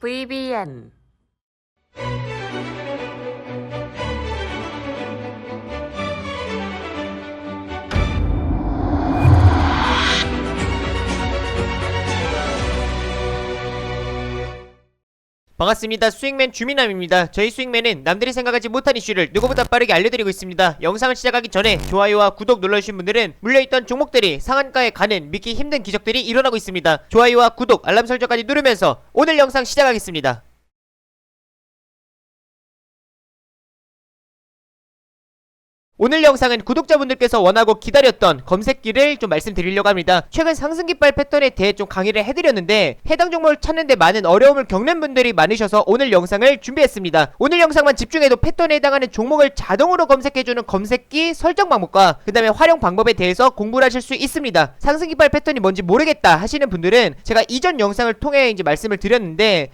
VBN 반갑습니다. 스윙맨 주민남입니다. 저희 스윙맨은 남들이 생각하지 못한 이슈를 누구보다 빠르게 알려드리고 있습니다. 영상을 시작하기 전에 좋아요와 구독 눌러주신 분들은 물려있던 종목들이 상한가에 가는 믿기 힘든 기적들이 일어나고 있습니다. 좋아요와 구독, 알람 설정까지 누르면서 오늘 영상 시작하겠습니다. 오늘 영상은 구독자분들께서 원하고 기다렸던 검색기를 좀 말씀드리려고 합니다. 최근 상승깃발 패턴에 대해 좀 강의를 해드렸는데 해당 종목을 찾는데 많은 어려움을 겪는 분들이 많으셔서 오늘 영상을 준비했습니다. 오늘 영상만 집중해도 패턴에 해당하는 종목을 자동으로 검색해주는 검색기 설정 방법과 그 다음에 활용 방법에 대해서 공부를 하실 수 있습니다. 상승깃발 패턴이 뭔지 모르겠다 하시는 분들은 제가 이전 영상을 통해 이제 말씀을 드렸는데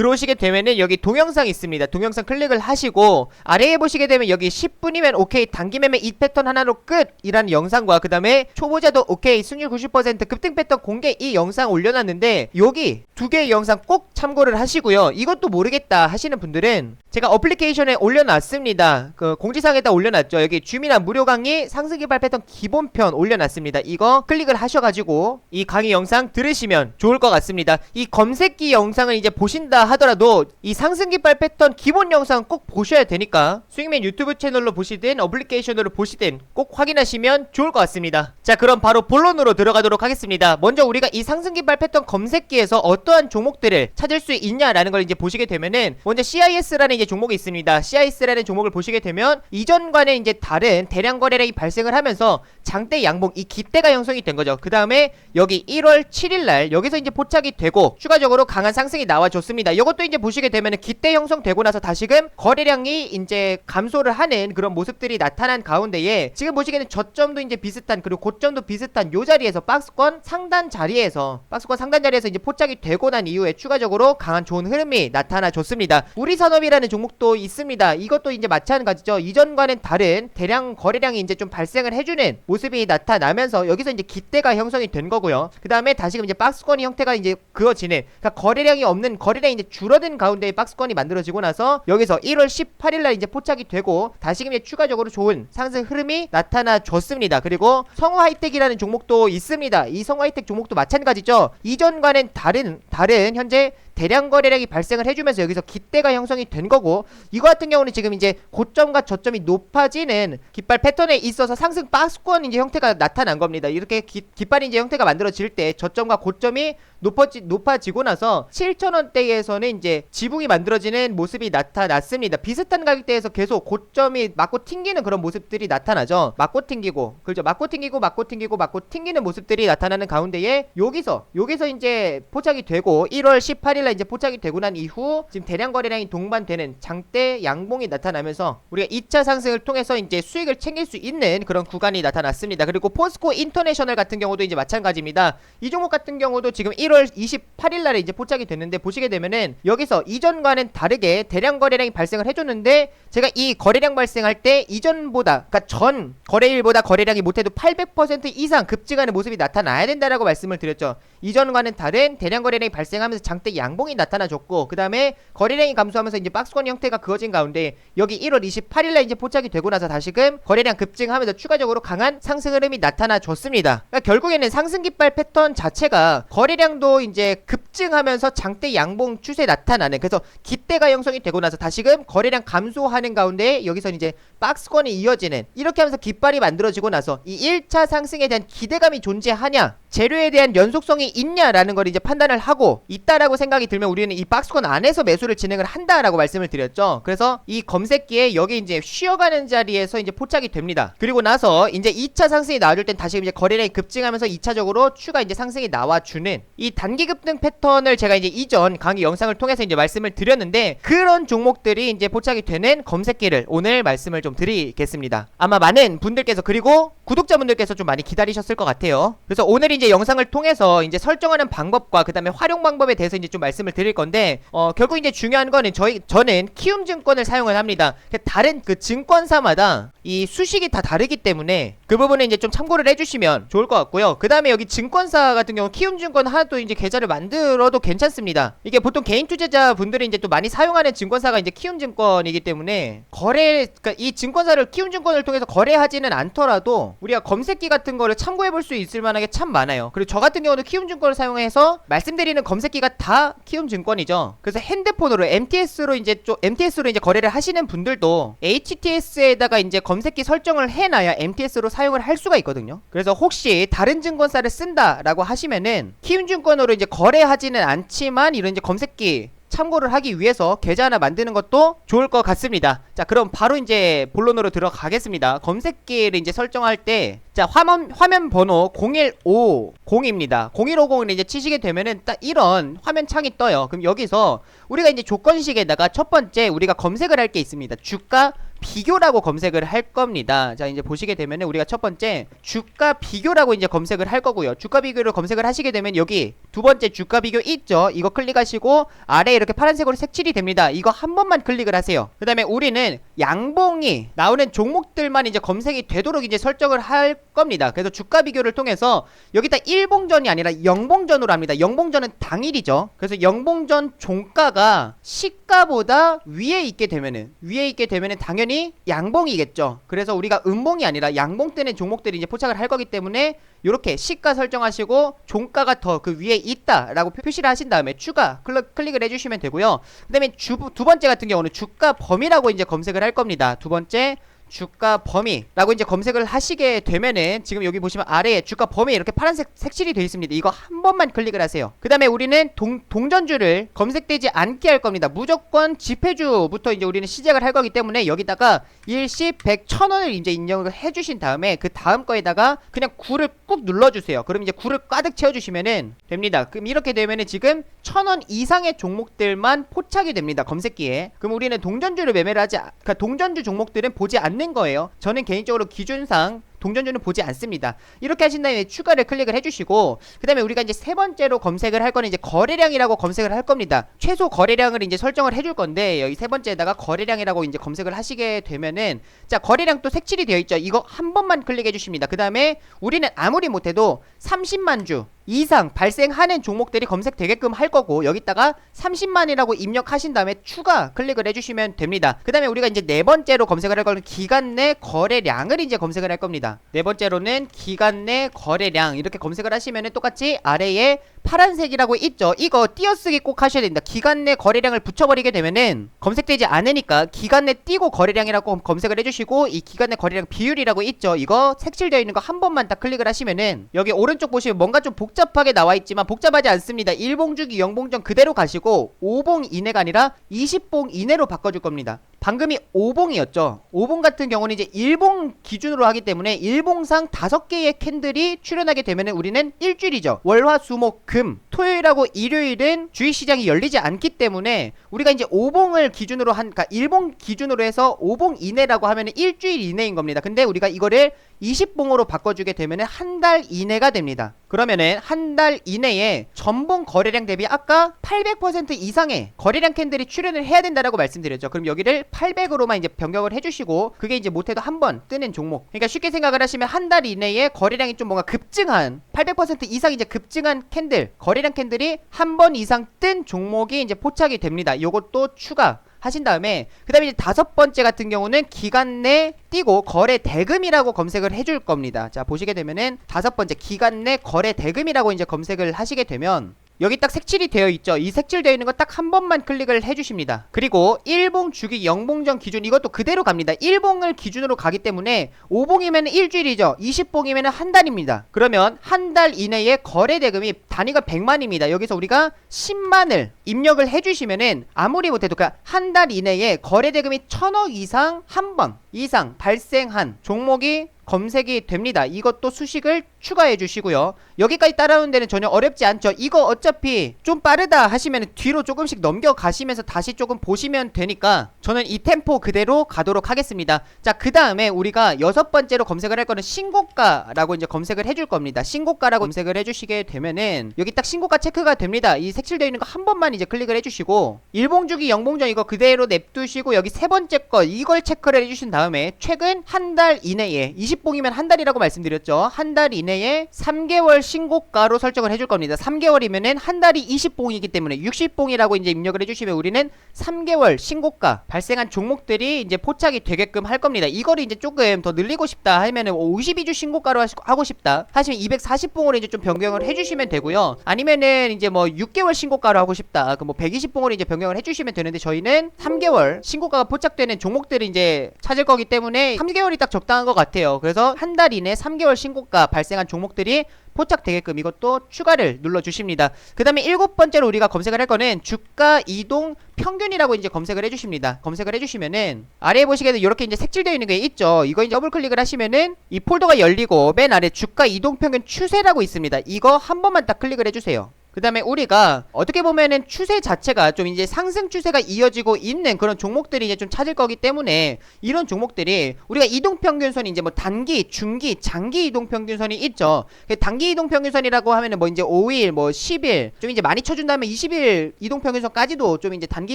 들어오시게 되면은 여기 동영상 있습니다. 동영상 클릭을 하시고 아래에 보시게 되면 여기 10분이면 오케이 단기 매매 이 패턴 하나로 끝이라는 영상과 그 다음에 초보자도 오케이 승률 90% 급등 패턴 공개 이 영상 올려놨는데 여기 두 개의 영상 꼭 참고를 하시고요. 이것도 모르겠다 하시는 분들은 제가 어플리케이션에 올려놨습니다. 그 공지사항에다 올려놨죠. 여기 주민한 무료 강의 상승 개발 패턴 기본편 올려놨습니다. 이거 클릭을 하셔가지고 이 강의 영상 들으시면 좋을 것 같습니다. 이 검색기 영상을 이제 보신다 하더라도 이 상승 깃발 패턴 기본 영상 꼭 보셔야 되니까 스윙맨 유튜브 채널로 보시든 어플리케이션으로 보시든 꼭 확인하시면 좋을 것 같습니다. 자 그럼 바로 본론으로 들어가도록 하겠습니다. 먼저 우리가 이 상승 깃발 패턴 검색기에서 어떠한 종목들을 찾을 수 있냐라는 걸 이제 보시게 되면은 먼저 CIS라는 이제 종목이 있습니다. CIS라는 종목을 보시게 되면 이전과는 이제 다른 대량 거래량이 발생을 하면서 장대 양봉 이 기대가 형성이 된 거죠. 그 다음에 여기 1월 7일 날 여기서 이제 포착이 되고 추가적으로 강한 상승이 나와줬습니다. 이것도 이제 보시게 되면 기대 형성되고 나서 다시금 거래량이 이제 감소를 하는 그런 모습들이 나타난 가운데에 지금 보시기에는 저점도 이제 비슷한 그리고 고점도 비슷한 요 자리에서 박스권 상단 자리에서 박스권 상단 자리에서 이제 포착이 되고 난 이후에 추가적으로 강한 좋은 흐름이 나타나 줬습니다. 우리 산업이라는 종목도 있습니다. 이것도 이제 마찬가지죠. 이전과는 다른 대량 거래량이 이제 좀 발생을 해주는 모습이 나타나면서 여기서 이제 기대가 형성이 된 거고요. 그 다음에 다시금 이제 박스권이 형태가 이제 그어지는 그러니까 거래량이 없는 거래량이 이제 줄어든 가운데 박스권이 만들어지고 나서 여기서 1월 18일 날 이제 포착이 되고 다시금 이제 추가적으로 좋은 상승 흐름이 나타나 줬습니다. 그리고 성우 하이텍이라는 종목도 있습니다. 이 성우 하이텍 종목도 마찬가지죠. 이전과는 다른 다른 현재 대량 거래량이 발생을 해주면서 여기서 기대가 형성이 된 거고 이거 같은 경우는 지금 이제 고점과 저점이 높아지는 깃발 패턴에 있어서 상승 박스권 이제 형태가 나타난 겁니다. 이렇게 기, 깃발이 이제 형태가 만들어질 때 저점과 고점이 높아지, 높아지고 나서 7천원대에서는 이제 지붕이 만들어지는 모습이 나타났습니다. 비슷한 가격대에서 계속 고점이 맞고 튕기는 그런 모습들이 나타나죠. 맞고 튕기고 그렇죠. 맞고 튕기고 맞고 튕기고 맞고 튕기는 모습들이 나타나는 가운데에 여기서 여기서 이제 포착이 되고 1월 18일 날 이제 포착이 되고 난 이후 지금 대량 거래량이 동반되는 장대 양봉이 나타나면서 우리가 2차 상승을 통해서 이제 수익을 챙길 수 있는 그런 구간이 나타났습니다. 그리고 포스코 인터내셔널 같은 경우도 이제 마찬가지입니다. 이 종목 같은 경우도 지금 1월 28일 날에 이제 포착이 됐는데 보시게 되면은 여기서 이전과는 다르게 대량 거래량이 발생을 해줬는데 제가 이 거래량 발생할 때 이전보다 그러니까 전 거래일보다 거래량이 못해도 800% 이상 급증하는 모습이 나타나야 된다라고 말씀을 드렸죠. 이전과는 다른 대량 거래량이 발생하면서 장대 양봉이 나타나줬고 그 다음에 거래량이 감소하면서 이제 박스권 형태가 그어진 가운데 여기 1월 28일날 이제 포착이 되고 나서 다시금 거래량 급증하면서 추가적으로 강한 상승 흐름이 나타나줬습니다. 그러니까 결국에는 상승 깃발 패턴 자체가 거래량도 이제 급증하면서 장대 양봉 추세 나타나는 그래서 기대가 형성이 되고 나서 다시금 거래량 감소하는 가운데 여기서 이제 박스권이 이어지는 이렇게 하면서 깃발이 만들어지고 나서 이 1차 상승에 대한 기대감이 존재하냐 재료에 대한 연속성이 있냐라는 걸 이제 판단을 하고 있다라고 생각이 들면 우리는 이 박스권 안에서 매수를 진행을 한다라고 말씀을 드렸죠. 그래서 이 검색기에 여기 이제 쉬어가는 자리에서 이제 포착이 됩니다. 그리고 나서 이제 2차 상승이 나와줄 땐 다시 이제 거래량이 급증하면서 2차적으로 추가 이제 상승이 나와주는 이 단기 급등 패턴을 제가 이제 이전 강의 영상을 통해서 이제 말씀을 드렸는데 그런 종목들이 이제 포착이 되는 검색기를 오늘 말씀을 좀 드리겠습니다. 아마 많은 분들께서 그리고 구독자분들께서 좀 많이 기다리셨을 것 같아요. 그래서 오늘 이제 영상을 통해서 이제 설정하는 방법과 그 다음에 활용 방법에 대해서 이제 좀 말씀을 드릴 건데 어 결국 이제 중요한 거는 저희 저는 키움 증권을 사용을 합니다. 다른 그 증권사마다 이 수식이 다 다르기 때문에 그 부분에 이제 좀 참고를 해주시면 좋을 것 같고요. 그 다음에 여기 증권사 같은 경우 키움증권 하나 또 이제 계좌를 MTS로도 괜찮습니다. 이게 보통 개인 투자자 분들이 이제 또 많이 사용하는 증권사가 이제 키움증권이기 때문에 거래, 그러니까 이 증권사를 키움증권을 통해서 거래하지는 않더라도 우리가 검색기 같은 거를 참고해 볼 수 있을 만한 게 참 많아요. 그리고 저 같은 경우는 키움증권을 사용해서 말씀드리는 검색기가 다 키움증권이죠. 그래서 핸드폰으로 MTS로 이제 좀 MTS로 이제 거래를 하시는 분들도 HTS에다가 이제 검색기 설정을 해놔야 MTS로 사용을 할 수가 있거든요. 그래서 혹시 다른 증권사를 쓴다라고 하시면은 키움증권으로 이제 거래하지는 않지만 이런 이제 검색기 참고를 하기 위해서 계좌 하나 만드는 것도 좋을 것 같습니다. 자, 그럼 바로 이제 본론으로 들어가겠습니다. 검색기를 이제 설정할 때, 자, 화면, 화면 번호 0150입니다. 0150을 이제 치시게 되면은 딱 이런 화면 창이 떠요. 그럼 여기서 우리가 이제 조건식에다가 첫 번째 우리가 검색을 할 게 있습니다. 주가 비교라고 검색을 할 겁니다. 자, 이제 보시게 되면은 우리가 첫 번째 주가 비교라고 이제 검색을 할 거고요. 주가 비교를 검색을 하시게 되면 여기 두 번째 주가 비교 있죠? 이거 클릭하시고 아래에 이렇게 파란색으로 색칠이 됩니다. 이거 한 번만 클릭을 하세요. 그 다음에 우리는 양봉이 나오는 종목들만 이제 검색이 되도록 이제 설정을 할 겁니다. 그래서 주가 비교를 통해서 여기다 일봉전이 아니라 영봉전으로 합니다. 영봉전은 당일이죠. 그래서 영봉전 종가가 시가보다 위에 있게 되면은 위에 있게 되면은 당연히 양봉이겠죠. 그래서 우리가 음봉이 아니라 양봉 뜨는 종목들이 이제 포착을 할 거기 때문에 이렇게 시가 설정하시고 종가가 더 그 위에 있다라고 표- 표시를 하신 다음에 추가 클릭, 클릭을 해주시면 되고요. 그다음에 주, 두 번째 같은 경우는 주가 범위라고 이제 검색을 할 겁니다. 두 번째 주가 범위라고 이제 검색을 하시게 되면은 지금 여기 보시면 아래에 주가 범위 이렇게 파란색 색칠이 되어 있습니다. 이거 한 번만 클릭을 하세요. 그 다음에 우리는 동, 동전주를 검색되지 않게 할 겁니다. 무조건 지폐주부터 이제 우리는 시작을 할 거기 때문에 여기다가 일시 100, 1000원을 이제 입력을 해주신 다음에 그 다음 거에다가 그냥 9를 꾹 눌러주세요. 그럼 이제 9를 가득 채워주시면은 됩니다. 그럼 이렇게 되면은 지금 1000원 이상의 종목들만 포착이 됩니다. 검색기에. 그럼 우리는 동전주를 매매를 하지, 아- 그러니까 동전주 종목들은 보지 않는 거예요. 저는 개인적으로 기준상 동전주는 보지 않습니다. 이렇게 하신 다음에 추가를 클릭을 해주시고 그 다음에 우리가 이제 세 번째로 검색을 할 거는 이제 거래량이라고 검색을 할 겁니다. 최소 거래량을 이제 설정을 해줄 건데 여기 세 번째에다가 거래량이라고 이제 검색을 하시게 되면은 자 거래량 또 색칠이 되어 있죠. 이거 한 번만 클릭해 주십니다. 그 다음에 우리는 아무리 못해도 30만 주 이상 발생하는 종목들이 검색되게끔 할 거고 여기다가 30만이라고 입력하신 다음에 추가 클릭을 해주시면 됩니다. 그 다음에 우리가 이제 네 번째로 검색을 할 거는 기간 내 거래량을 이제 검색을 할 겁니다. 네 번째로는 기간 내 거래량. 이렇게 검색을 하시면은 똑같이 아래에 파란색이라고 있죠. 이거 띄어쓰기 꼭 하셔야 됩니다. 기간 내 거래량을 붙여버리게 되면은 검색되지 않으니까 기간 내 띄고 거래량이라고 검색을 해주시고 이 기간 내 거래량 비율이라고 있죠. 이거 색칠되어 있는 거 한 번만 딱 클릭을 하시면은 여기 오른쪽 보시면 뭔가 좀 복잡하게 나와 있지만 복잡하지 않습니다. 1봉 주기 0봉전 그대로 가시고 5봉 이내가 아니라 20봉 이내로 바꿔줄 겁니다. 방금이 5봉이었죠. 5봉 같은 경우는 이제 1봉 기준으로 하기 때문에 1봉상 5개의 캔들이 출현하게 되면은 우리는 일주일이죠. 월화 수목 금 토요일하고 일요일은 주식시장이 열리지 않기 때문에 우리가 이제 5봉을 기준으로 한 그러니까 1봉 기준으로 해서 5봉 이내라고 하면은 일주일 이내인 겁니다. 근데 우리가 이거를 20봉으로 바꿔주게 되면은 한달 이내가 됩니다. 그러면은 한 달 이내에 전봉 거래량 대비 아까 800% 이상의 거래량 캔들이 출현을 해야 된다라고 말씀드렸죠. 그럼 여기를 800으로만 이제 변경을 해주시고 그게 이제 못해도 한 번 뜨는 종목. 그러니까 쉽게 생각을 하시면 한 달 이내에 거래량이 좀 뭔가 급증한 800% 이상 이제 급증한 캔들 거래량 캔들이 한 번 이상 뜬 종목이 이제 포착이 됩니다. 요것도 추가. 하신 다음에 그 다음에 이제 다섯 번째 같은 경우는 기간 내 띄고 거래 대금이라고 검색을 해줄 겁니다. 자 보시게 되면은 다섯 번째 기간 내 거래 대금이라고 이제 검색을 하시게 되면 여기 딱 색칠이 되어 있죠. 이 색칠되어 있는 거 딱 한 번만 클릭을 해주십니다. 그리고 1봉 주기 0봉전 기준 이것도 그대로 갑니다. 1봉을 기준으로 가기 때문에 5봉이면 일주일이죠. 20봉이면 한 달입니다. 그러면 한 달 이내에 거래 대금이 단위가 100만입니다. 여기서 우리가 10만을 입력을 해주시면은 아무리 못해도 그러니까 한 달 이내에 거래 대금이 1000억 이상 한 번 이상 발생한 종목이 검색이 됩니다. 이것도 수식을 추가해 주시고요. 여기까지 따라오는 데는 전혀 어렵지 않죠. 이거 어차피 좀 빠르다 하시면 뒤로 조금씩 넘겨가시면서 다시 조금 보시면 되니까 저는 이 템포 그대로 가도록 하겠습니다. 자, 그 다음에 우리가 여섯 번째로 검색을 할 거는 신고가라고 이제 검색을 해줄 겁니다. 신고가라고 검색을 해주시게 되면은 여기 딱 신고가 체크가 됩니다. 이 색칠되어 있는 거 한 번만 이제 클릭을 해주시고 일봉주기 영봉전 이거 그대로 냅두시고 여기 세 번째 거 이걸 체크를 해주신 다음에 최근 한 달 이내에 20 20봉이면 한 달이라고 말씀드렸죠. 한 달 이내에 3개월 신고가로 설정을 해줄 겁니다. 3개월이면은 한 달이 20봉이기 때문에 60봉이라고 이제 입력을 해주시면 우리는 3개월 신고가 발생한 종목들이 이제 포착이 되게끔 할 겁니다. 이거를 이제 조금 더 늘리고 싶다 하면은 52주 신고가로 하시- 하고 싶다 하시면 240봉으로 이제 좀 변경을 해주시면 되고요. 아니면은 이제 뭐 6개월 신고가로 하고 싶다. 그 뭐 120봉으로 이제 변경을 해주시면 되는데 저희는 3개월 신고가가 포착되는 종목들을 이제 찾을 거기 때문에 3개월이 딱 적당한 것 같아요. 그래서 한 달 이내 3개월 신고가 발생한 종목들이 포착되게끔 이것도 추가를 눌러 주십니다. 그 다음에 일곱 번째로 우리가 검색을 할 거는 주가 이동 평균이라고 이제 검색을 해주십니다. 검색을 해주시면은 아래에 보시게도 이렇게 이제 색칠되어 있는 게 있죠. 이거 이제 더블 클릭을 하시면은 이 폴더가 열리고 맨 아래 주가 이동 평균 추세라고 있습니다. 이거 한 번만 딱 클릭을 해주세요. 그 다음에 우리가 어떻게 보면은 추세 자체가 좀 이제 상승 추세가 이어지고 있는 그런 종목들이 이제 좀 찾을 거기 때문에 이런 종목들이 우리가 이동평균선이 이제 뭐 단기, 중기, 장기 이동평균선이 있죠. 그 단기 이동평균선이라고 하면은 뭐 이제 5일, 뭐 10일 좀 이제 많이 쳐준다면 20일 이동평균선까지도 좀 이제 단기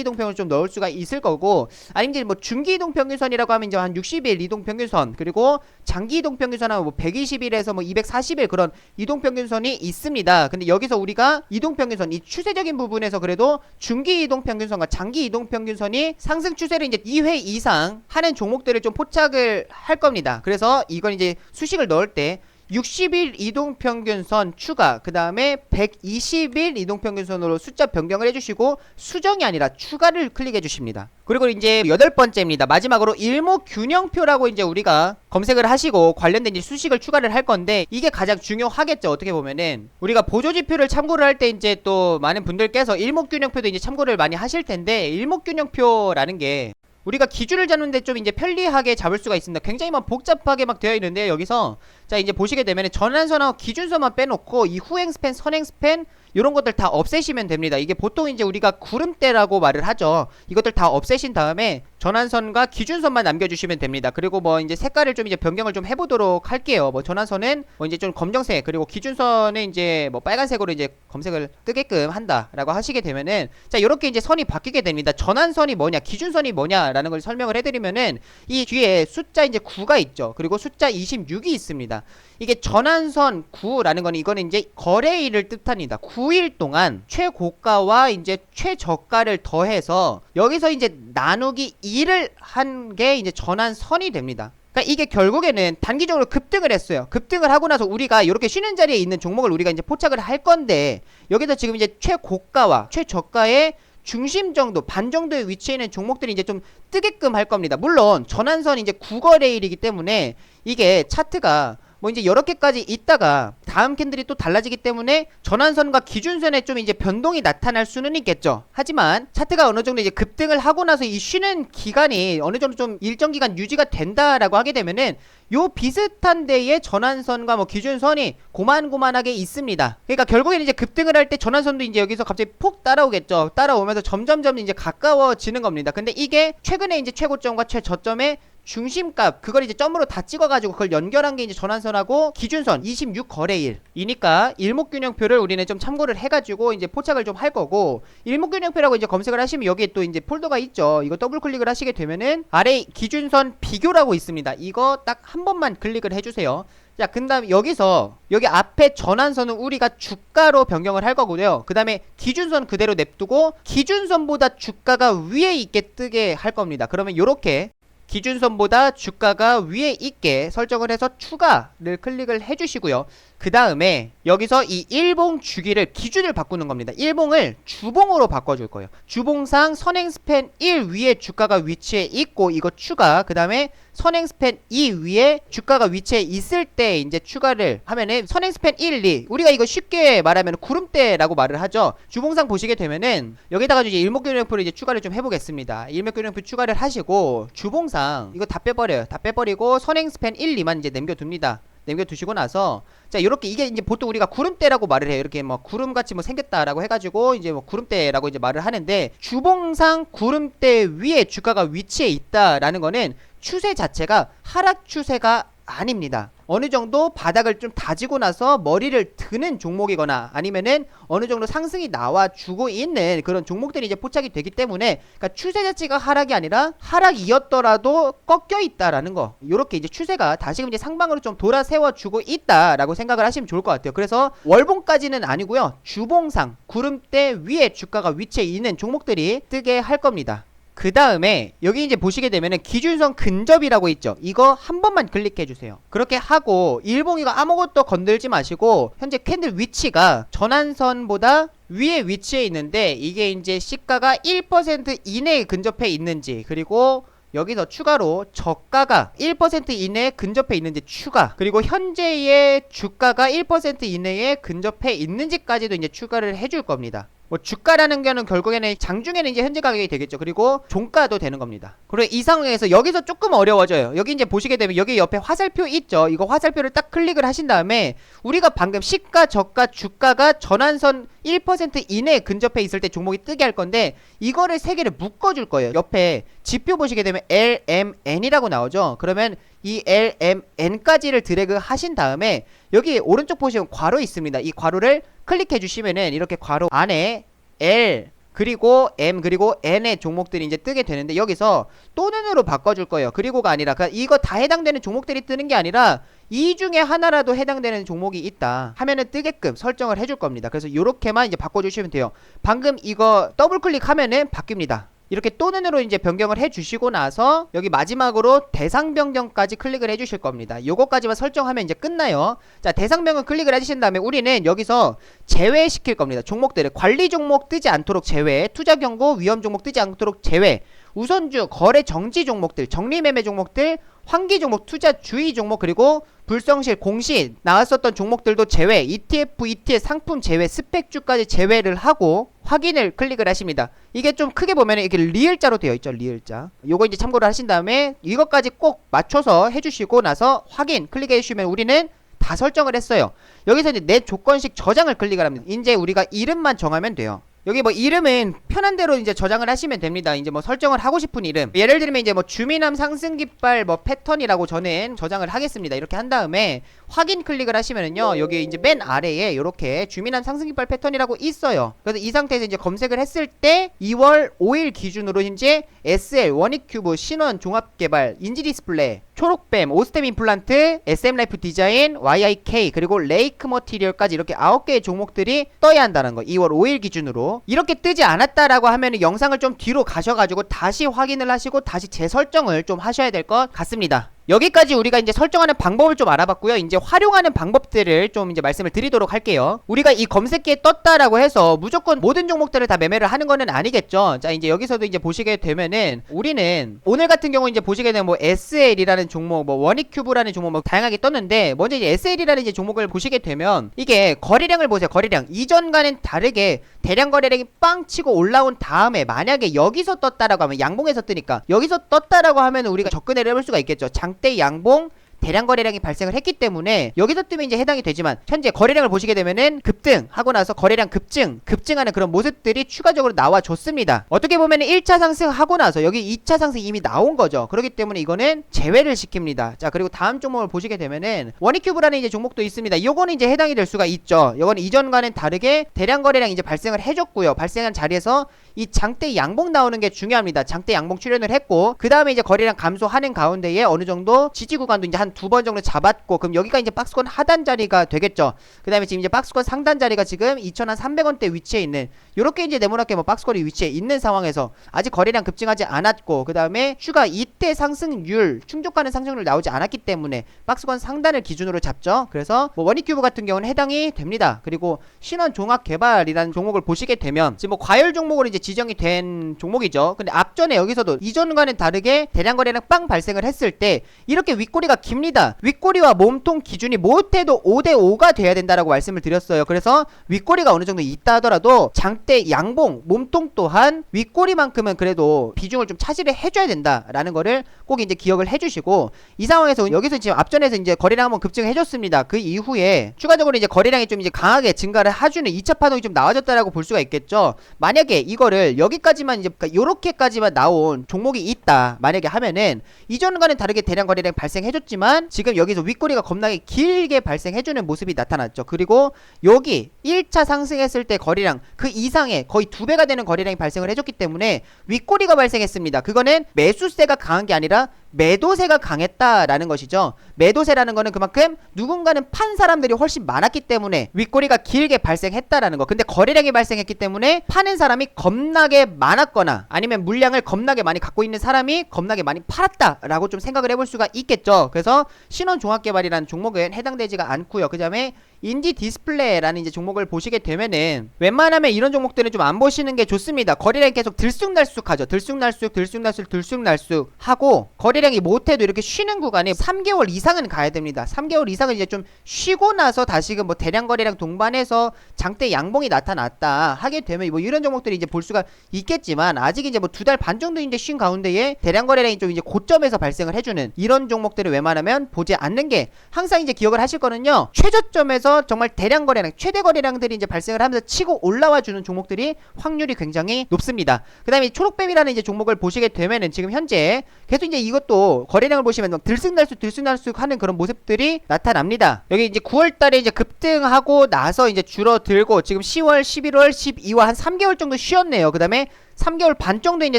이동평균 좀 넣을 수가 있을 거고 아니면 이제 뭐 중기 이동평균선이라고 하면 이제 한 60일 이동평균선 그리고 장기 이동평균선 하면 뭐 120일에서 뭐 240일 그런 이동평균선이 있습니다. 근데 여기서 우리가 이동평균선 이 추세적인 부분에서 그래도 중기 이동평균선과 장기 이동평균선이 상승 추세를 이제 2회 이상 하는 종목들을 좀 포착을 할 겁니다. 그래서 이건 이제 수식을 넣을 때 60일 이동평균선 추가 그 다음에 120일 이동평균선으로 숫자 변경을 해주시고 수정이 아니라 추가를 클릭해 주십니다. 그리고 이제 여덟 번째입니다. 마지막으로 일목균형표라고 이제 우리가 검색을 하시고 관련된 수식을 추가를 할 건데 이게 가장 중요하겠죠. 어떻게 보면은 우리가 보조지표를 참고를 할 때 이제 또 많은 분들께서 일목균형표도 이제 참고를 많이 하실 텐데 일목균형표라는 게 우리가 기준을 잡는데 좀 이제 편리하게 잡을 수가 있습니다. 굉장히 막 복잡하게 막 되어 있는데 여기서 자 이제 보시게 되면 전환선하고 기준선만 빼놓고 이 후행 스팬, 선행 스팬 이런 것들 다 없애시면 됩니다. 이게 보통 이제 우리가 구름대라고 말을 하죠. 이것들 다 없애신 다음에 전환선과 기준선만 남겨주시면 됩니다. 그리고 뭐 이제 색깔을 좀 이제 변경을 좀 해보도록 할게요. 뭐 전환선은 뭐 이제 좀 검정색 그리고 기준선은 이제 뭐 빨간색으로 이제 검색을 뜨게끔 한다라고 하시게 되면은 자 이렇게 이제 선이 바뀌게 됩니다. 전환선이 뭐냐, 기준선이 뭐냐라는 걸 설명을 해드리면은 이 뒤에 숫자 이제 9가 있죠. 그리고 숫자 26이 있습니다. 이게 전환선 9라는 거는 이거는 이제 거래일을 뜻합니다. 9일 동안 최고가와 이제 최저가를 더해서 여기서 이제 나누기 2를 한 게 이제 전환선이 됩니다. 그러니까 이게 결국에는 단기적으로 급등을 했어요. 급등을 하고 나서 우리가 이렇게 쉬는 자리에 있는 종목을 우리가 이제 포착을 할 건데 여기서 지금 이제 최고가와 최저가의 중심 정도, 반 정도의 위치에 있는 종목들이 이제 좀 뜨게끔 할 겁니다. 물론 전환선이 이제 구거래일이기 때문에 이게 차트가 뭐 이제 여러 개까지 있다가 다음 캔들이 또 달라지기 때문에 전환선과 기준선에 좀 이제 변동이 나타날 수는 있겠죠. 하지만 차트가 어느 정도 이제 급등을 하고 나서 이 쉬는 기간이 어느 정도 좀 일정 기간 유지가 된다라고 하게 되면은 요 비슷한 데에 전환선과 뭐 기준선이 고만고만하게 있습니다. 그러니까 결국에는 이제 급등을 할 때 전환선도 이제 여기서 갑자기 폭 따라오겠죠. 따라오면서 점점점 이제 가까워지는 겁니다. 근데 이게 최근에 이제 최고점과 최저점의 중심값 그걸 이제 점으로 다 찍어가지고 그걸 연결한 게 이제 전환선하고 기준선 26 거래일 이니까 일목균형표를 우리는 좀 참고를 해가지고 이제 포착을 좀 할 거고 일목균형표라고 이제 검색을 하시면 여기에 또 이제 폴더가 있죠 이거 더블 클릭을 하시게 되면은 아래 기준선 비교라고 있습니다 이거 딱 한 번만 클릭을 해주세요 자, 그 다음에 여기서 여기 앞에 전환선은 우리가 주가로 변경을 할 거고요. 그 다음에 기준선 그대로 냅두고 기준선보다 주가가 위에 있게 뜨게 할 겁니다. 그러면 이렇게 기준선보다 주가가 위에 있게 설정을 해서 추가를 클릭을 해주시고요. 그 다음에 여기서 이 일봉 주기를 기준을 바꾸는 겁니다. 일봉을 주봉으로 바꿔줄 거예요. 주봉상 선행 스팬 1 위에 주가가 위치해 있고 이거 추가. 그 다음에 선행 스팬 2 위에 주가가 위치해 있을 때 이제 추가를 하면은 선행 스팬 1, 2 우리가 이거 쉽게 말하면 구름대라고 말을 하죠. 주봉상 보시게 되면은 여기다가 이제 일목균형표를 이제 추가를 좀 해보겠습니다. 일목균형표 추가를 하시고 주봉상 이거 다 빼버려요. 다 빼버리고 선행 스팬 1, 2만 이제 남겨둡니다. 남겨두시고 나서 자 이렇게 이게 이제 보통 우리가 구름대라고 말을 해요. 이렇게 뭐 구름같이 뭐 생겼다라고 해가지고 이제 뭐 구름대라고 이제 말을 하는데 주봉상 구름대 위에 주가가 위치해 있다라는 거는 추세 자체가 하락 추세가 아닙니다 어느 정도 바닥을 좀 다지고 나서 머리를 드는 종목이거나 아니면은 어느 정도 상승이 나와 주고 있는 그런 종목들이 이제 포착이 되기 때문에 그러니까 추세 자체가 하락이 아니라 하락이었더라도 꺾여 있다라는 거. 요렇게 이제 추세가 다시금 이제 상방으로 좀 돌아 세워 주고 있다라고 생각을 하시면 좋을 것 같아요. 그래서 월봉까지는 아니고요. 주봉상 구름대 위에 주가가 위치해 있는 종목들이 뜨게 할 겁니다. 그 다음에 여기 이제 보시게 되면은 기준선 근접이라고 있죠. 이거 한 번만 클릭해 주세요. 그렇게 하고 일봉이가 아무것도 건들지 마시고 현재 캔들 위치가 전환선보다 위에 위치해 있는데 이게 이제 시가가 1% 이내에 근접해 있는지 그리고 여기서 추가로 저가가 1% 이내에 근접해 있는지 추가 그리고 현재의 주가가 1% 이내에 근접해 있는지까지도 이제 추가를 해줄 겁니다. 뭐 주가라는 거는 결국에는 장중에는 이제 현재 가격이 되겠죠. 그리고 종가도 되는 겁니다. 그리고 이 상황에서 여기서 조금 어려워져요. 여기 이제 보시게 되면 여기 옆에 화살표 있죠. 이거 화살표를 딱 클릭을 하신 다음에 우리가 방금 시가, 저가, 주가가 전환선 1% 이내에 근접해 있을 때 종목이 뜨게 할 건데 이거를 세 개를 묶어 줄 거예요. 옆에 지표 보시게 되면 LMN이라고 나오죠. 그러면 이 LMN까지를 드래그 하신 다음에 여기 오른쪽 보시면 괄호 있습니다. 이 괄호를 클릭해 주시면은 이렇게 괄호 안에 L 그리고 M 그리고 N의 종목들이 이제 뜨게 되는데 여기서 또는으로 바꿔줄 거예요. 그리고가 아니라 그 이거 다 해당되는 종목들이 뜨는 게 아니라 이 중에 하나라도 해당되는 종목이 있다 하면은 뜨게끔 설정을 해줄 겁니다. 그래서 이렇게만 이제 바꿔주시면 돼요. 방금 이거 더블 클릭하면은 바뀝니다. 이렇게 또는으로 이제 변경을 해 주시고 나서 여기 마지막으로 대상 변경까지 클릭을 해 주실 겁니다. 요거까지만 설정하면 이제 끝나요. 자 대상 변경 클릭을 해 주신 다음에 우리는 여기서 제외시킬 겁니다. 종목들을 관리 종목 뜨지 않도록 제외, 투자 경고 위험 종목 뜨지 않도록 제외, 우선주 거래 정지 종목들, 정리 매매 종목들, 환기 종목, 투자 주의 종목 그리고 불성실 공시 나왔었던 종목들도 제외, ETF, ETF 상품 제외, 스펙주까지 제외를 하고 확인을 클릭을 하십니다. 이게 좀 크게 보면 이게 리을자로 되어 있죠. 리을자. 요거 이제 참고를 하신 다음에 이것까지 꼭 맞춰서 해주시고 나서 확인 클릭해 주시면 우리는 다 설정을 했어요. 여기서 이제 내 조건식 저장을 클릭을 합니다. 이제 우리가 이름만 정하면 돼요. 여기 뭐 이름은 편한 대로 이제 저장을 하시면 됩니다. 이제 뭐 설정을 하고 싶은 이름. 예를 들면 이제 뭐 주민함 상승 깃발 뭐 패턴이라고 저는 저장을 하겠습니다. 이렇게 한 다음에 확인 클릭을 하시면은요. 여기 이제 맨 아래에 이렇게 주민함 상승 깃발 패턴이라고 있어요. 그래서 이 상태에서 이제 검색을 했을 때 2월 5일 기준으로 이제 SL 원익 큐브 신원 종합 개발 인지 디스플레이 초록뱀, 오스템 임플란트, SM 라이프 디자인, YIK 그리고 레이크 머티리얼까지 이렇게 9개의 종목들이 떠야 한다는 거. 2월 5일 기준으로. 이렇게 뜨지 않았다라고 하면 영상을 좀 뒤로 가셔가지고 다시 확인을 하시고 다시 재설정을 좀 하셔야 될 것 같습니다. 여기까지 우리가 이제 설정하는 방법을 좀 알아봤고요. 이제 활용하는 방법들을 좀 이제 말씀을 드리도록 할게요. 우리가 이 검색기에 떴다라고 해서 무조건 모든 종목들을 다 매매를 하는 거는 아니겠죠. 자, 이제 여기서도 이제 보시게 되면은 우리는 오늘 같은 경우 이제 보시게 되면 뭐 SL이라는 종목, 뭐 원익큐브라는 종목 뭐 다양하게 떴는데 먼저 이제 SL이라는 이제 종목을 보시게 되면 이게 거래량을 보세요. 거래량 이전과는 다르게 대량 거래량이 빵 치고 올라온 다음에 만약에 여기서 떴다라고 하면 양봉에서 뜨니까 여기서 떴다라고 하면 우리가 접근을 해볼 수가 있겠죠. 장대 양봉 대량 거래량이 발생을 했기 때문에 여기서 뜨면 이제 해당이 되지만 현재 거래량을 보시게 되면은 급등 하고 나서 거래량 급증 급증하는 그런 모습들이 추가적으로 나와줬습니다. 어떻게 보면은 1차 상승 하고 나서 여기 2차 상승 이미 나온 거죠. 그렇기 때문에 이거는 제외를 시킵니다. 자 그리고 다음 종목을 보시게 되면은 원익큐브라는 이제 종목도 있습니다. 요거는 이제 해당이 될 수가 있죠. 요거는 이전과는 다르게 대량 거래량 이제 발생을 해줬고요. 발생한 자리에서 이 장대 양봉 나오는 게 중요합니다 장대 양봉 출현을 했고 그 다음에 이제 거래량 감소하는 가운데에 어느 정도 지지 구간도 이제 한 두 번 정도 잡았고 그럼 여기가 이제 박스권 하단 자리가 되겠죠. 그 다음에 지금 이제 박스권 상단 자리가 지금 2,300원대 위치해 있는 요렇게 이제 네모나게 뭐 박스권이 위치해 있는 상황에서 아직 거래량 급증하지 않았고 그 다음에 추가 이때 상승률 충족가는 상승률 나오지 않았기 때문에 박스권 상단을 기준으로 잡죠. 그래서 뭐 원익큐브 같은 경우는 해당이 됩니다. 그리고 신원 종합 개발이라는 종목을 보시게 되면 지금 뭐 과열 종목으로 이제 지정이 된 종목이죠. 근데 앞전에 여기서도 이전과는 다르게 대량 거래량 빵 발생을 했을 때 이렇게 윗꼬리가 깁니다. 윗꼬리와 몸통 기준이 못해도 5대 5가 돼야 된다라고 말씀을 드렸어요. 그래서 윗꼬리가 어느 정도 있다 하더라도 장대 양봉 몸통 또한 윗꼬리만큼은 그래도 비중을 좀 차지를 해줘야 된다라는 거를 꼭 이제 기억을 해주시고 이 상황에서 여기서 지금 앞전에서 이제 거래량 한번 급증해줬습니다. 그 이후에 추가적으로 이제 거래량이 좀 이제 강하게 증가를 해주는 2차 파동이 좀 나와졌다라고 볼 수가 있겠죠. 만약에 이거를 여기까지만 이제 그러니까 요렇게까지만 나온 종목이 있다. 만약에 하면은 이전과는 다르게 대량 거래량 발생해줬지만 지금 여기서 윗꼬리가 겁나게 길게 발생해주는 모습이 나타났죠. 그리고 여기 1차 상승했을 때 거리량 그 이상의 거의 두 배가 되는 거리량이 발생을 해줬기 때문에 윗꼬리가 발생했습니다. 그거는 매수세가 강한 게 아니라 매도세가 강했다라는 것이죠. 매도세라는 거는 그만큼 누군가는 판 사람들이 훨씬 많았기 때문에 윗꼬리가 길게 발생했다라는 거. 근데 거래량이 발생했기 때문에 파는 사람이 겁나게 많았거나 아니면 물량을 겁나게 많이 갖고 있는 사람이 겁나게 많이 팔았다라고 좀 생각을 해볼 수가 있겠죠. 그래서 신원 종합 개발이라는 종목은 해당되지가 않고요. 그 다음에 인디 디스플레이라는 이제 종목을 보시게 되면은 웬만하면 이런 종목들은 좀 안 보시는 게 좋습니다. 거래량이 계속 들쑥날쑥하죠. 들쑥날쑥, 들쑥날쑥, 들쑥날쑥 하고 거래량이 못해도 이렇게 쉬는 구간에 3개월 이상은 가야 됩니다. 3개월 이상은 이제 좀 쉬고 나서 다시금 뭐 대량 거래량 동반해서 장대 양봉이 나타났다 하게 되면 뭐 이런 종목들이 이제 볼 수가 있겠지만 아직 이제 뭐 두 달 반 정도 이제 쉰 가운데에 대량 거래량이 좀 이제 고점에서 발생을 해주는 이런 종목들을 웬만하면 보지 않는 게 항상 이제 기억을 하실 거는요 최저점에서 정말 대량 거래량 최대 거래량들이 이제 발생을 하면서 치고 올라와 주는 종목들이 확률이 굉장히 높습니다. 그다음에 초록뱀이라는 이제 종목을 보시게 되면은 지금 현재 계속 이제 이것도 거래량을 보시면 막 들쑥날쑥 들쑥날쑥 하는 그런 모습들이 나타납니다. 여기 이제 9월 달에 이제 급등하고 나서 이제 줄어들고 지금 10월, 11월, 12월 한 3개월 정도 쉬었네요. 그다음에 3개월 반 정도 이제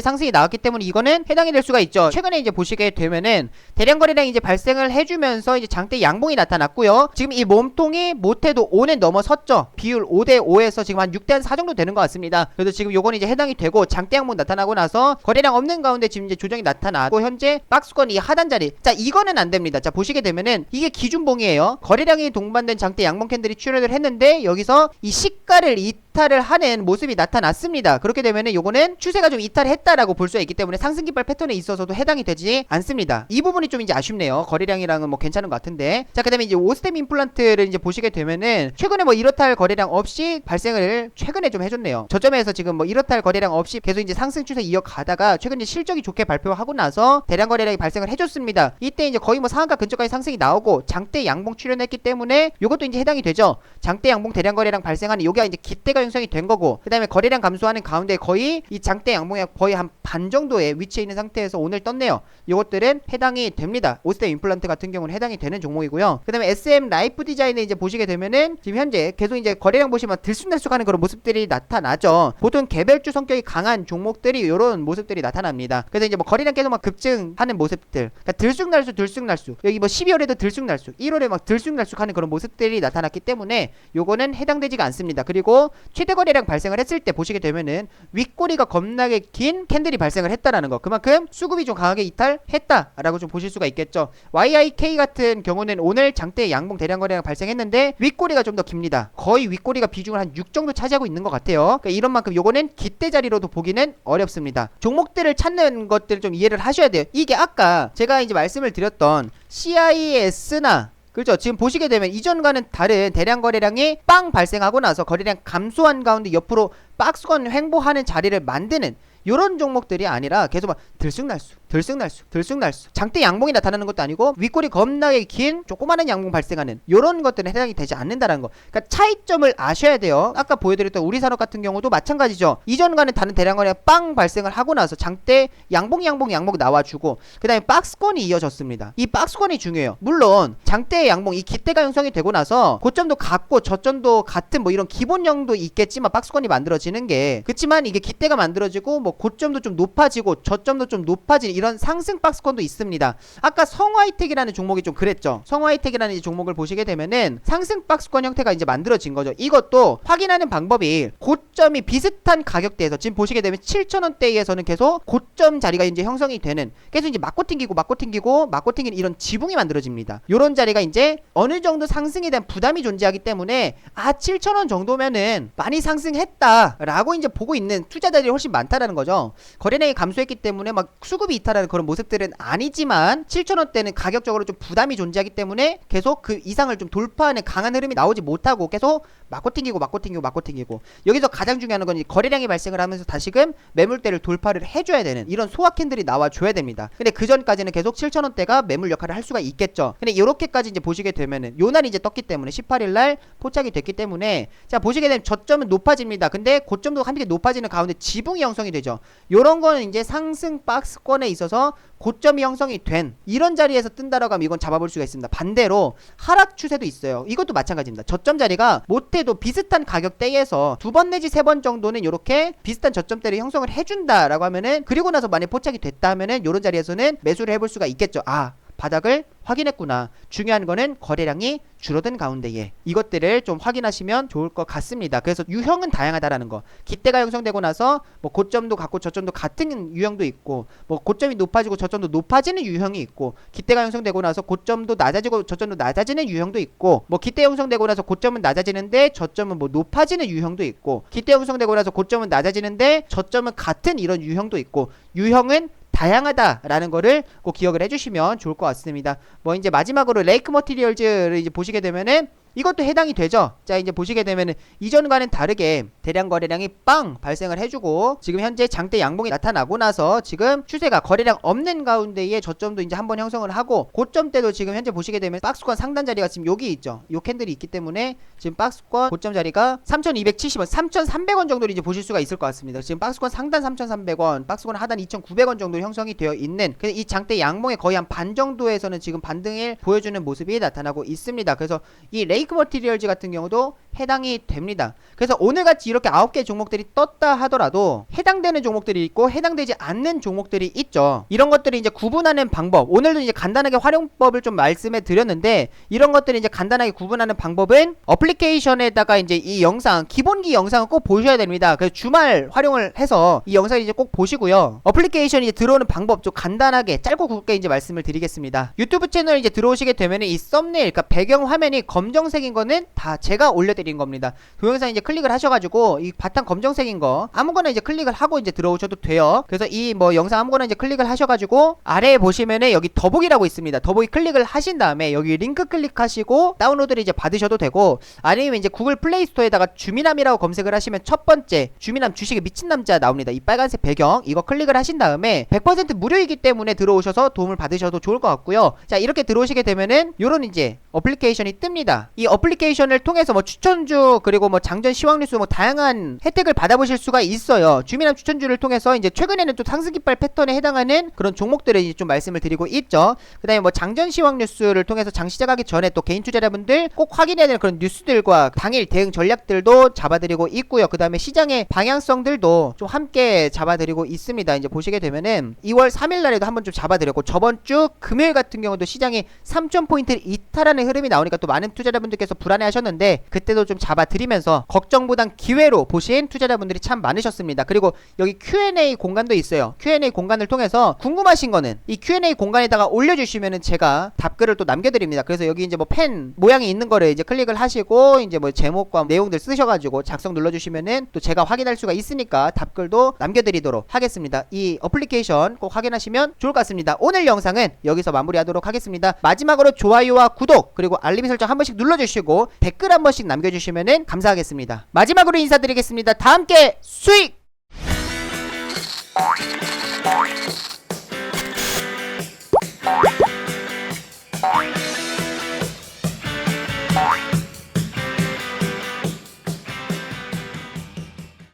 상승이 나왔기 때문에 이거는 해당이 될 수가 있죠. 최근에 이제 보시게 되면은 대량 거래량이 이제 발생을 해주면서 이제 장대 양봉이 나타났고요. 지금 이 몸통이 못해도 5는 넘어섰죠. 비율 5대 5에서 지금 한 6대 한 4 정도 되는 것 같습니다. 그래서 지금 요거는 이제 해당이 되고 장대 양봉 나타나고 나서 거래량 없는 가운데 지금 이제 조정이 나타나고 현재 박스권 이 하단 자리. 자 이거는 안 됩니다. 자 보시게 되면은 이게 기준봉이에요. 거래량이 동반된 장대 양봉 캔들이 출현을 했는데 여기서 이 시가를 이탈을 하는 모습이 나타났습니다. 그렇게 되면은 요거는 추세가 좀 이탈했다라고 볼 수가 있기 때문에 상승 깃발 패턴에 있어서도 해당이 되지 않습니다. 이 부분이 좀 이제 아쉽네요. 거래량이랑은 뭐 괜찮은 것 같은데. 자, 그다음에 이제 오스템 임플란트를 이제 보시게 되면은 최근에 뭐 이렇다 할 거래량 없이 발생을 최근에 좀 해줬네요. 저점에서 지금 뭐 이렇다 할 거래량 없이 계속 이제 상승 추세 이어가다가 최근 이제 실적이 좋게 발표하고 나서 대량 거래량이 발생을 해줬습니다. 이때 이제 거의 뭐 상한가 근처까지 상승이 나오고 장대 양봉 출현했기 때문에 이것도 이제 해당이 되죠. 장대 양봉 대량 거래량 발생하는 요게 이제 기대가 형성이 된 거고 그다음에 거래량 감소하는 가운데 거의 이 장대 양봉이 거의 한 반 정도의 위치에 있는 상태에서 오늘 떴네요. 이것들은 해당이 됩니다. 오스템 임플란트 같은 경우는 해당이 되는 종목이고요. 그 다음에 SM 라이프 디자인을 이제 보시게 되면은 지금 현재 계속 이제 거래량 보시면 들쑥날쑥하는 그런 모습들이 나타나죠. 보통 개별주 성격이 강한 종목들이 이런 모습들이 나타납니다. 그래서 이제 뭐 거래량 계속 막 급증하는 모습들, 그러니까 들쑥날쑥 들쑥날쑥 여기 뭐 12월에도 들쑥날쑥, 1월에 막 들쑥날쑥하는 그런 모습들이 나타났기 때문에 요거는 해당되지가 않습니다. 그리고 최대 거래량 발생을 했을 때 보시게 되면은 윗꼬리가 겁나게 긴 캔들이 발생을 했다라는 거. 그만큼 수급이 좀 강하게 이탈했다라고 좀 보실 수가 있겠죠. YIK 같은 경우는 오늘 장대 양봉 대량 거래량 발생했는데 윗꼬리가 좀 더 깁니다. 거의 윗꼬리가 비중을 한 6 정도 차지하고 있는 것 같아요. 그러니까 이런 만큼 요거는 기대 자리로도 보기는 어렵습니다. 종목들을 찾는 것들을 좀 이해를 하셔야 돼요. 이게 아까 제가 이제 말씀을 드렸던 CIS나 그렇죠. 지금 보시게 되면 이전과는 다른 대량 거래량이 빵 발생하고 나서 거래량 감소한 가운데 옆으로 박스권 횡보하는 자리를 만드는 이런 종목들이 아니라 계속 막 들쑥날쑥 들쑥날쑥 들쑥날쑥. 장대 양봉이 나타나는 것도 아니고 윗골이 겁나게 긴 조그마한 양봉 발생하는 이런 것들은 해당이 되지 않는다는 거. 그러니까 차이점을 아셔야 돼요. 아까 보여드렸던 우리 산업 같은 경우도 마찬가지죠. 이전과는 다른 대량거래 빵 발생을 하고 나서 장대 양봉 양봉 양봉 나와주고 그 다음에 박스권이 이어졌습니다. 이 박스권이 중요해요. 물론 장대 양봉 이 기대가 형성이 되고 나서 고점도 같고 저점도 같은 뭐 이런 기본형도 있겠지만 박스권이 만들어지는 게 그렇지만 이게 기대가 만들어지고 뭐 고점도 좀 높아지고 저점도 좀 높아지는 이런 상승 박스권도 있습니다. 아까 성화이텍이라는 종목이 좀 그랬죠. 성화이텍이라는 이 종목을 보시게 되면은 상승 박스권 형태가 이제 만들어진 거죠. 이것도 확인하는 방법이 고점이 비슷한 가격대에서 지금 보시게 되면 7,000원대에서는 계속 고점 자리가 이제 형성이 되는 계속 이제 맞고 튕기고 맞고 튕기고 맞고 튕기는 이런 지붕이 만들어집니다. 요런 자리가 이제 어느 정도 상승에 대한 부담이 존재하기 때문에 아 7,000원 정도면은 많이 상승했다라고 이제 보고 있는 투자자들이 훨씬 많다라는 거죠. 거래량이 감소했기 때문에 막 수급이 이탈하는 그런 모습들은 아니지만 7,000원대는 가격적으로 좀 부담이 존재하기 때문에 계속 그 이상을 좀 돌파하는 강한 흐름이 나오지 못하고 계속 맞고 튕기고 맞고 튕기고 맞고 튕기고 여기서 가장 중요한 건이 거래량이 발생을 하면서 다시금 매물대를 돌파를 해줘야 되는 이런 소화 캔들이 나와줘야 됩니다. 근데 그 전까지는 계속 7,000원대가 매물 역할을 할 수가 있겠죠. 근데 이렇게까지 이제 보시게 되면은 요 날이 이제 떴기 때문에 18일 날 포착이 됐기 때문에 자 보시게 되면 저점은 높아집니다. 근데 고점도 함께 높아지는 가운데 지붕이 형성이 되죠. 요런 거는 이제 상승 박스권에 있어서 고점이 형성이 된 이런 자리에서 뜬다라고 하면 이건 잡아볼 수가 있습니다. 반대로 하락 추세도 있어요. 이것도 마찬가지입니다. 저점 자리가 못해도 비슷한 가격대에서 두 번 내지 세 번 정도는 이렇게 비슷한 저점대를 형성을 해준다라고 하면은 그리고 나서 만약 포착이 됐다 하면은 이런 자리에서는 매수를 해볼 수가 있겠죠. 아 바닥을 확인했구나. 중요한 거는 거래량이 줄어든 가운데에 이것들을 좀 확인하시면 좋을 것 같습니다. 그래서 유형은 다양하다라는 거. 기대가 형성되고 나서 뭐 고점도 같고 저점도 같은 유형도 있고 뭐 고점이 높아지고 저점도 높아지는 유형이 있고 기대가 형성되고 나서 고점도 낮아지고 저점도 낮아지는 유형도 있고 뭐 기대 형성되고 나서 고점은 낮아지는데 저점은 뭐 높아지는 유형도 있고 기대 형성되고 나서 고점은 낮아지는데 저점은 같은 이런 유형도 있고 유형은 다양하다라는 거를 꼭 기억을 해주시면 좋을 것 같습니다. 뭐 이제 마지막으로 레이크 머티리얼즈를 이제 보시게 되면은 이것도 해당이 되죠. 자 이제 보시게 되면은 이전과는 다르게 대량 거래량이 빵 발생을 해주고 지금 현재 장대 양봉이 나타나고 나서 지금 추세가 거래량 없는 가운데에 저점도 이제 한번 형성을 하고 고점 때도 지금 현재 보시게 되면 박스권 상단 자리가 지금 여기 있죠. 요 캔들이 있기 때문에 지금 박스권 고점 자리가 3,270원, 3,300원 정도를 이제 보실 수가 있을 것 같습니다. 지금 박스권 상단 3,300원, 박스권 하단 2,900원 정도 형성이 되어 있는 이 장대 양봉의 거의 한 반 정도에서는 지금 반등을 보여주는 모습이 나타나고 있습니다. 그래서 이 레이 크 머티리얼즈 같은 경우도 해당이 됩니다. 그래서 오늘같이 이렇게 9개 종목들이 떴다 하더라도 해당되는 종목들이 있고 해당되지 않는 종목들이 있죠. 이런 것들을 이제 구분하는 방법. 오늘도 이제 간단하게 활용법을 좀 말씀해 드렸는데 이런 것들을 이제 간단하게 구분하는 방법은 어플리케이션에다가 이제 이 영상 기본기 영상을 꼭 보셔야 됩니다. 그래서 주말 활용을 해서 이 영상을 이제 꼭 보시고요. 어플리케이션이 이제 들어오는 방법 좀 간단하게 짧고 굵게 이제 말씀을 드리겠습니다. 유튜브 채널 이제 들어오시게 되면 이 썸네일 그러니까 배경 화면이 검정 색인 거는 다 제가 올려드린 겁니다. 동영상 이제 클릭을 하셔가지고 이 바탕 검정색인 거 아무거나 이제 클릭을 하고 이제 들어오셔도 돼요. 그래서 이 뭐 영상 아무거나 이제 클릭을 하셔가지고 아래에 보시면은 여기 더보기라고 있습니다. 더보기 클릭을 하신 다음에 여기 링크 클릭하시고 다운로드를 이제 받으셔도 되고 아니면 이제 구글 플레이 스토어에다가 주민함이라고 검색을 하시면 첫 번째 주민함 주식에 미친 남자 나옵니다. 이 빨간색 배경 이거 클릭을 하신 다음에 100% 무료이기 때문에 들어오셔서 도움을 받으셔도 좋을 것 같고요. 자 이렇게 들어오시게 되면은 요런 이제 어플리케이션이 뜹니다. 이 어플리케이션을 통해서 뭐 추천주 그리고 뭐 장전 시황 뉴스 뭐 다양한 혜택을 받아보실 수가 있어요. 주민함 추천주를 통해서 이제 최근에는 또 상승 깃발 패턴에 해당하는 그런 종목들을 이제 좀 말씀을 드리고 있죠. 그다음에 뭐 장전 시황 뉴스를 통해서 장 시작하기 전에 또 개인 투자자분들 꼭 확인해야 되는 그런 뉴스들과 당일 대응 전략들도 잡아드리고 있고요. 그다음에 시장의 방향성들도 좀 함께 잡아드리고 있습니다. 이제 보시게 되면은 2월 3일 날에도 한번 좀 잡아드렸고 저번 주 금요일 같은 경우도 시장이 3,000포인트를 이탈하는 흐름이 나오니까 또 많은 투자자분 들께서 불안해 하셨는데 그때도 좀 잡아드리면서 걱정보단 기회로 보신 투자자분들이 참 많으셨습니다. 그리고 여기 Q&A 공간도 있어요. Q&A 공간을 통해서 궁금하신 거는 이 Q&A 공간에다가 올려주시면은 제가 답글을 또 남겨드립니다. 그래서 여기 이제 뭐 펜 모양이 있는 거를 이제 클릭을 하시고 이제 뭐 제목과 내용들 쓰셔가지고 작성 눌러주시면은 또 제가 확인할 수가 있으니까 답글도 남겨드리도록 하겠습니다. 이 어플리케이션 꼭 확인하시면 좋을 것 같습니다. 오늘 영상은 여기서 마무리하도록 하겠습니다. 마지막으로 좋아요와 구독 그리고 알림 설정 한 번씩 눌러 풀어주시고 댓글 한 번씩 남겨주시면 감사하겠습니다. 마지막으로 인사드리겠습니다. 다 함께 수익!